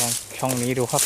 ลองช่องนี้ดูครับ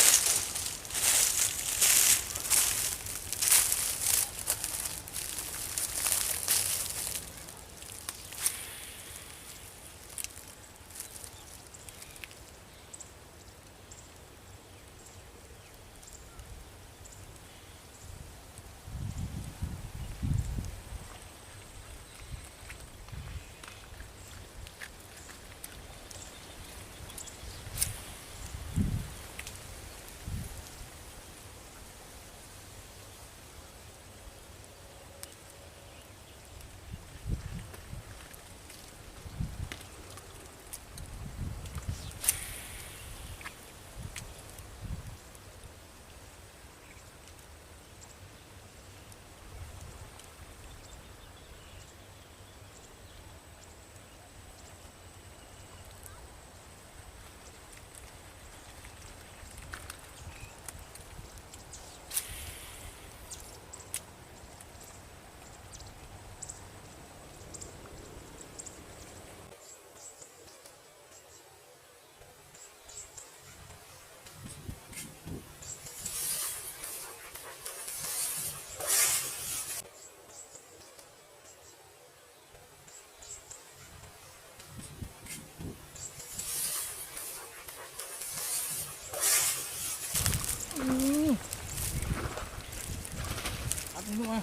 มา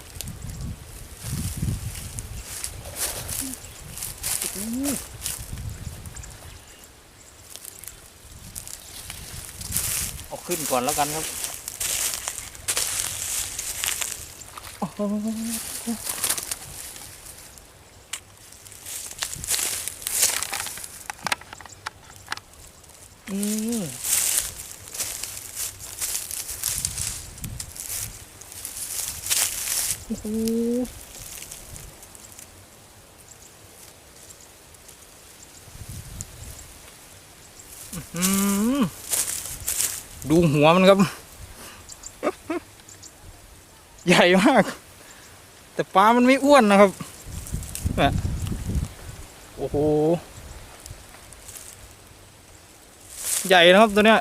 เอาขึ้นก่อนแล้วกันครับโอ้โหอืม โอ้โหดูหัวมันครับ ใหญ่มาก แต่ปลามันไม่อ้วนนะครับนี่โอ้โห ใหญ่นะครับตัวเนี้ย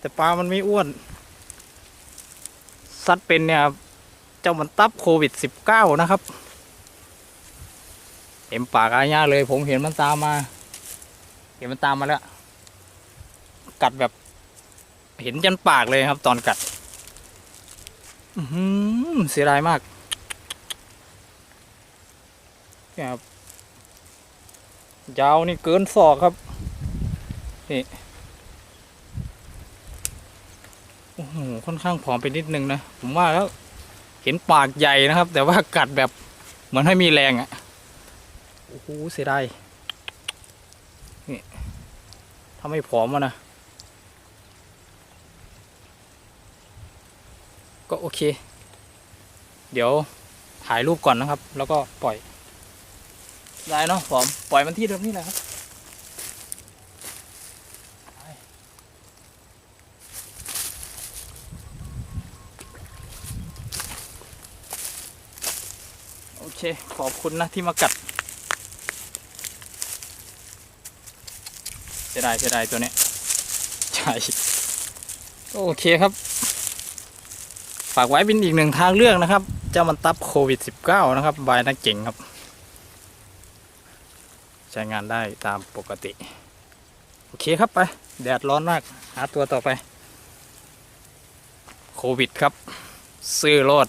แต่ปลามันไม่อ้วน ซัดเป็นเนี่ยเจ้ามันตับโควิด -19 นะครับเต็มปากอาญาเลย ผมเห็นมันตามมา เห็นมันตามมาแล้ว กัดแบบ เห็นจนปากเลยครับ ตอนกัดอือหือเสียดายมากเนี่ยครับยาวนี่เกินศอกครับ นี่ โอ้โหค่อนข้างผอมไปนิดนึงนะ ผมว่าแล้วเห็นปากใหญ่นะครับ แต่ว่ากัดแบบเหมือนให้มีแรงอะ่ะ โอ้โหเสียดายนี่ถ้าไม่ผอมอะนะ ก็โอเค เดี๋ยวถ่ายรูปก่อนนะครับ แล้วก็ปล่อย ได้เนาะผอม ปล่อยมันที่เดิมนี่แหละครับ อเค ขอบคุณนะที่มากัดเสียดายเสียดายตัวเนี้ยใช่โอเคครับ ฝากไว้เป็นอีกหนึ่งทางเลือกนะครับ เจ้ามันตับโควิด -19 นะครับบายนักเก่งครับ ใช้งานได้ตามปกติ โอเคครับไป แดดร้อนมาก หาตัวต่อไป โควิดครับ ซื้อรถ